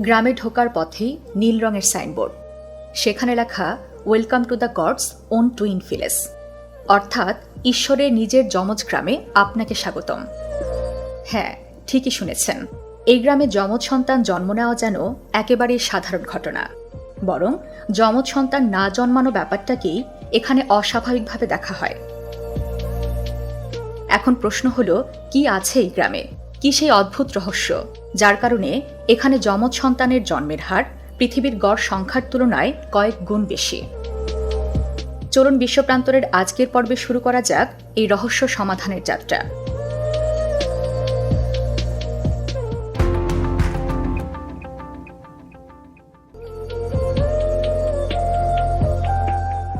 গ্রামে ঢোকার পথেই নীল রঙের সাইনবোর্ড। সেখানে লেখা welcome to the God's own twin villages অর্থাৎ, ঈশ্বরের নিজের যমজ গ্রামে আপনাকে স্বাগতম। হ্যাঁ ঠিকই শুনেছেন। এই গ্রামে যমজ সন্তান জন্ম নেওয়া যেন একেবারেই সাধারণ ঘটনা। বরং, যমজ সন্তান না জন্মানো ব্যাপারটাকেই এখানে অস্বাভাবিকভাবে দেখা হয়। এখন প্রশ্ন হলো, কি আছে এই গ্রামে? কি সেই অদ্ভুত রহস্য? যার কারণে এখানে যমজ সন্তানের জন্মের হার পৃথিবীর গড় সংখ্যার তুলনায় কয়েক গুণ বেশি। চলুন বিশ্বপ্রান্তরের আজকের পর্বে শুরু করা যাক এই রহস্য সমাধানের যাত্রা।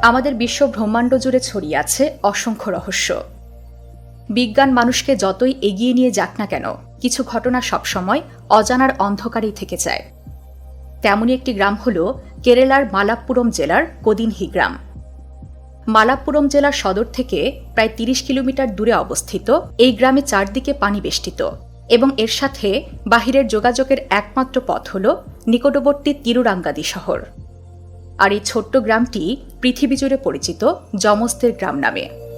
আমাদের বিশ্ব ব্রহ্মাণ্ড জুড়ে ছড়িয়ে আছে অসংখ্য রহস্য। বিজ্ঞান মানুষকে যতই এগিয়ে নিয়ে যাক না কেন, কিছু ঘটনা সবসময় অজানার অন্ধকারেই থেকে যায়। তেমনই একটি গ্রাম হল কেরালার মালাপ্পুরম জেলার কদিনহি গ্রাম। মালাপ্পুরম জেলার সদর থেকে প্রায় তিরিশ কিলোমিটার দূরে অবস্থিত এই গ্রামে চারদিকে পানি বেষ্টিত এবং এর সাথে বাহিরের যোগাযোগের একমাত্র পথ হল নিকটবর্তী তিরুরাঙ্গাদি শহর। আর এই ছোট্ট গ্রামটি পৃথিবী জুড়ে পরিচিত যমস্তের গ্রাম নামে।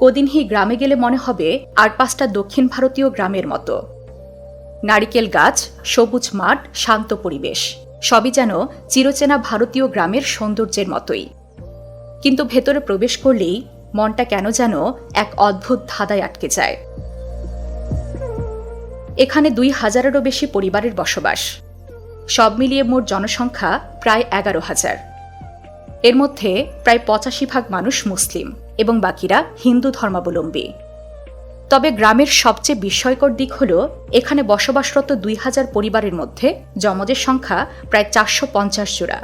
কদিনহি গ্রামে গেলে মনে হবে আর পাঁচটা দক্ষিণ ভারতীয় গ্রামের মতো। নারিকেল গাছ, সবুজ মাঠ, শান্ত পরিবেশ, সবই যেন চিরচেনা ভারতীয় গ্রামের সৌন্দর্যের মতোই। কিন্তু ভেতরে প্রবেশ করলেই মনটা কেন যেন এক অদ্ভুত ধাঁধায় আটকে যায়। এখানে দুই হাজারেরও বেশি পরিবারের বসবাস। সব মিলিয়ে মোট জনসংখ্যা প্রায় এগারো হাজার। এর মধ্যে প্রায় পঁচাশি ভাগ মানুষ মুসলিম এবং বাকিরা হিন্দু ধর্মাবলম্বী। তবে গ্রামের সবচেয়ে বিস্ময়কর দিক হল, এখানে বসবাসরত দুই হাজার পরিবারের মধ্যে যমজের সংখ্যা প্রায় চারশো পঞ্চাশ জোড়া।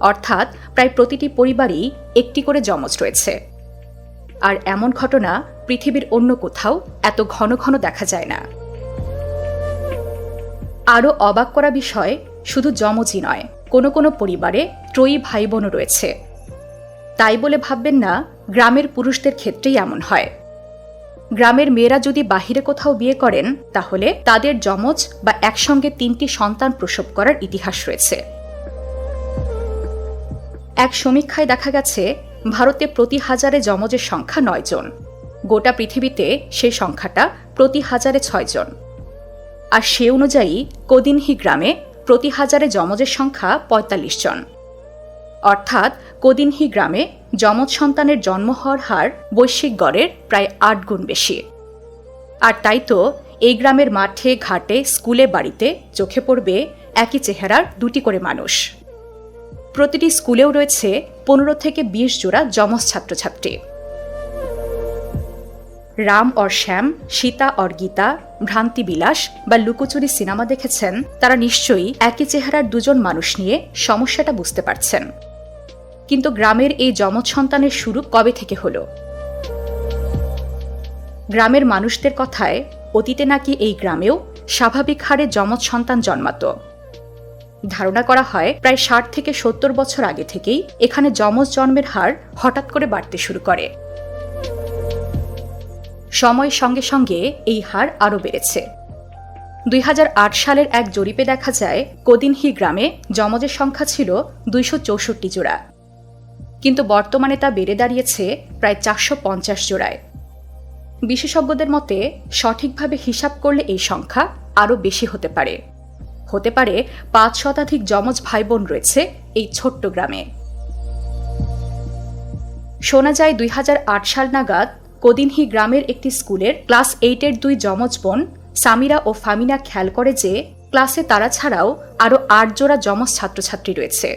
অর্থাৎ প্রায় প্রতিটি পরিবারই একটি করে যমজ রয়েছে। আর এমন ঘটনা পৃথিবীর অন্য কোথাও এত ঘন ঘন দেখা যায় না। আরও অবাক করা বিষয় শুধু যমজই নয় কোনো কোনো পরিবারে ত্রয়ী ভাই বোনও রয়েছে। তাই বলে ভাববেন না, গ্রামের পুরুষদের ক্ষেত্রেই এমন হয়। গ্রামের মেয়েরা যদি বাহিরে কোথাও বিয়ে করেন, তাহলে তাদের যমজ বা একসঙ্গে তিনটি সন্তান প্রসব করার ইতিহাস রয়েছে। এক সমীক্ষায় দেখা গেছে, ভারতে প্রতি হাজারে যমজের সংখ্যা নয় জন। গোটা পৃথিবীতে সেই সংখ্যাটা প্রতি হাজারে ছয় জন। আর সে অনুযায়ী কদিনহি গ্রামে প্রতি হাজারে যমজের সংখ্যা পঁয়তাল্লিশ জন। অর্থাৎ কদিনহি গ্রামে যমজ সন্তানের জন্ম হওয়ার হার বৈশ্বিক গড়ের প্রায় আট গুণ বেশি। আর তাই তো এই গ্রামের মাঠে, ঘাটে, স্কুলে, বাড়িতে চোখে পড়বে একই চেহারার দুটি করে মানুষ। প্রতিটি স্কুলেও রয়েছে পনেরো থেকে বিশ জোড়া যমজ ছাত্রছাত্রী। রাম অর শ্যাম, সীতা অর গীতা ভ্রান্তি বিলাস বা লুকোচুরি সিনেমা দেখেছেন, তারা নিশ্চয়ই একই চেহারার দুজন মানুষ নিয়ে সমস্যাটা বুঝতে পারছেন। কিন্তু গ্রামের এই যমজ সন্তানের শুরু কবে থেকে হলো? গ্রামের মানুষদের কথায়, অতীতে নাকি এই গ্রামেও স্বাভাবিক হারে যমজ সন্তান জন্মাত। ধারণা করা হয়, প্রায় ষাট থেকে সত্তর বছর আগে থেকেই এখানে যমজ জন্মের হার হঠাৎ করে বাড়তে শুরু করে। সময়ের সঙ্গে সঙ্গে এই হার আরও বেড়েছে। দুই হাজার আট সালের এক জরিপে দেখা যায়, কদিনহি গ্রামে যমজের সংখ্যা ছিল দুইশো চৌষট্টি জোড়া। কিন্তু বর্তমানে তা বেড়ে দাঁড়িয়েছে প্রায় চারশো পঞ্চাশ জোড়ায়। বিশেষজ্ঞদের মতে, সঠিকভাবে হিসাব করলে এই সংখ্যা আরও বেশি হতে পারে। হতে পারে পাঁচ শতাধিক যমজ ভাই বোন রয়েছে এই ছোট্ট গ্রামে। শোনা যায় দুই হাজার আট সাল নাগাদ কদিনহি গ্রামের একটি স্কুলের ক্লাস এইটের দুই যমজ বোন সামিরা ও ফামিনা খেয়াল করে যে ক্লাসে তারা ছাড়াও আরও আট জোড়া যমজ ছাত্রছাত্রী রয়েছে।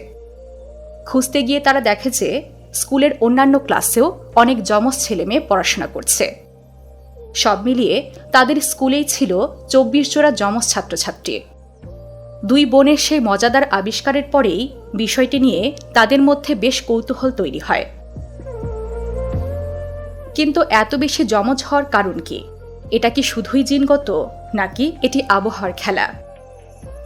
খুঁজতে গিয়ে তারা দেখে যে স্কুলের অন্যান্য ক্লাসেও অনেক যমজ ছেলে মেয়ে পড়াশোনা করছে। সব মিলিয়ে তাদের স্কুলেই ছিল চব্বিশ জোড়া যমজ ছাত্রছাত্রী। দুই বোনের সেই মজাদার আবিষ্কারের পরেই বিষয়টি নিয়ে তাদের মধ্যে বেশ কৌতূহল তৈরি হয়। কিন্তু এত বেশি যমজ হওয়ার কারণ কি? এটা কি শুধুই জিনগত, নাকি এটি আবহাওয়ার খেলা?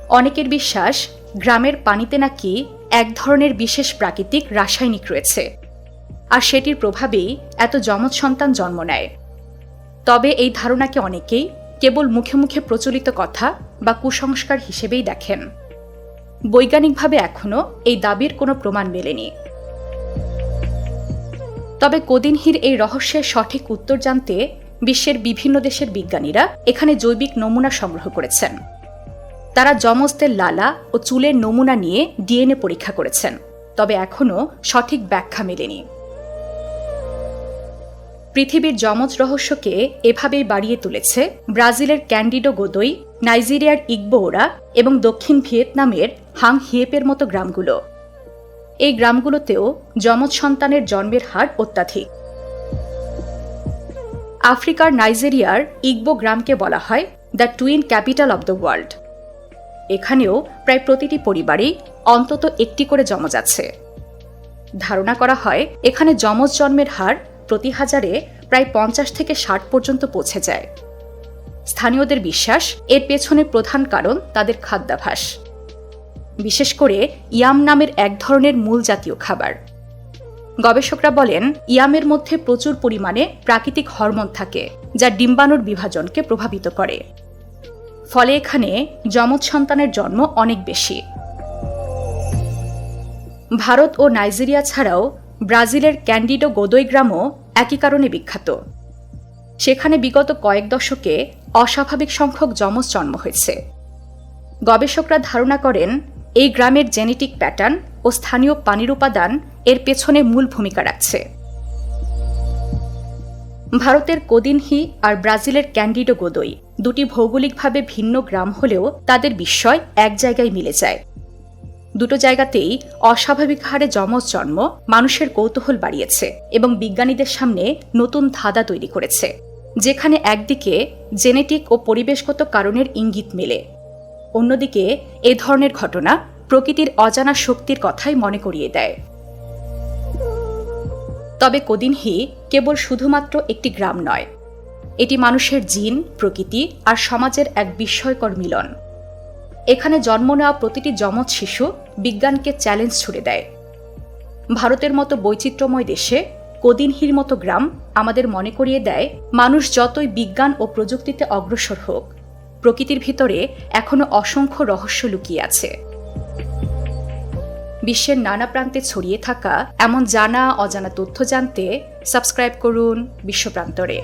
অনেকের বিশ্বাস, গ্রামের পানিতে নাকি এক ধরনের বিশেষ প্রাকৃতিক রাসায়নিক রয়েছে। আর সেটির প্রভাবেই এত যমজ সন্তান জন্ম নেয়। তবে এই ধারণাকে অনেকেই কেবল মুখে মুখে প্রচলিত কথা বা কুসংস্কার হিসেবেই দেখেন। বৈজ্ঞানিকভাবে এখনও এই দাবির কোনো প্রমাণ মেলেনি। তবে কোদিনহির এই রহস্যের সঠিক উত্তর জানতে বিশ্বের বিভিন্ন দেশের বিজ্ঞানীরা এখানে জৈবিক নমুনা সংগ্রহ করেছেন। তারা যমজদের লালা ও চুলের নমুনা নিয়ে ডিএনএ পরীক্ষা করেছেন, তবে এখনও সঠিক ব্যাখ্যা মেলেনি। পৃথিবীর যমজ রহস্যকে এভাবেই বাড়িয়ে তুলেছে ব্রাজিলের ক্যান্ডিডো গোদই, নাইজেরিয়ার ইগবোরা এবং দক্ষিণ ভিয়েতনামের হাং হিয়েপের মতো গ্রামগুলো। এই গ্রামগুলোতেও যমজ সন্তানের জন্মের হার অত্যাধিক। আফ্রিকার নাইজেরিয়ার ইগবো গ্রামকে বলা হয় the twin capital of the world. এখানেও প্রায় প্রতিটি পরিবারেই অন্তত একটি করে যমজ আছে। ধারণা করা হয় এখানে যমজ জন্মের হার প্রতি হাজারে প্রায় পঞ্চাশ থেকে ষাট পর্যন্ত পৌঁছে যায়। স্থানীয়দের বিশ্বাস এর পেছনে প্রধান কারণ তাদের খাদ্যাভাস। বিশেষ করে ইয়াম নামের এক ধরনের মূল জাতীয় খাবার। গবেষকরা বলেন, ইয়ামের মধ্যে প্রচুর পরিমাণে প্রাকৃতিক হরমোন থাকে, যা ডিম্বাণুর বিভাজনকে প্রভাবিত করে। ফলে এখানে যমজ সন্তানের জন্ম অনেক বেশি। ভারত ও নাইজেরিয়া ছাড়াও ব্রাজিলের ক্যান্ডিডো গোদই গ্রামও একই কারণে বিখ্যাত। সেখানে বিগত কয়েক দশকে অস্বাভাবিক সংখ্যক যমজ জন্ম হয়েছে। গবেষকরা ধারণা করেন এই গ্রামের জেনেটিক প্যাটার্ন ও স্থানীয় পানির উপাদান এর পেছনে মূল ভূমিকা রাখছে। ভারতের কোদিনহি আর ব্রাজিলের ক্যান্ডিডো গোদই দুটি ভৌগোলিকভাবে ভিন্ন গ্রাম হলেও তাদের বিস্ময় এক জায়গায় মিলে যায়। দুটো জায়গাতেই অস্বাভাবিক হারে যমজ জন্ম মানুষের কৌতূহল বাড়িয়েছে এবং বিজ্ঞানীদের সামনে নতুন ধাঁধা তৈরি করেছে, যেখানে একদিকে জেনেটিক ও পরিবেশগত কারণের ইঙ্গিত মেলে। অন্যদিকে, এ ধরনের ঘটনা প্রকৃতির অজানা শক্তির কথাই মনে করিয়ে দেয়। তবে কোদিনহি কেবল শুধুমাত্র একটি গ্রাম নয়, এটি মানুষের জিন, প্রকৃতি আর সমাজের এক বিস্ময়কর মিলন। এখানে জন্ম নেওয়া প্রতিটি যমজ শিশু বিজ্ঞানকে চ্যালেঞ্জ ছুড়ে দেয়। ভারতের মতো বৈচিত্র্যময় দেশে কোদিনহির মতো গ্রাম আমাদের মনে করিয়ে দেয়, মানুষ যতই বিজ্ঞান ও প্রযুক্তিতে অগ্রসর হোক প্রকৃতির ভিতরে এখনও অসংখ্য রহস্য লুকিয়ে আছে। বিশ্বের নানা প্রান্তে ছড়িয়ে থাকা এমন জানা অজানা তথ্য জানতে সাবস্ক্রাইব করুন বিশ্বপ্রান্তরে।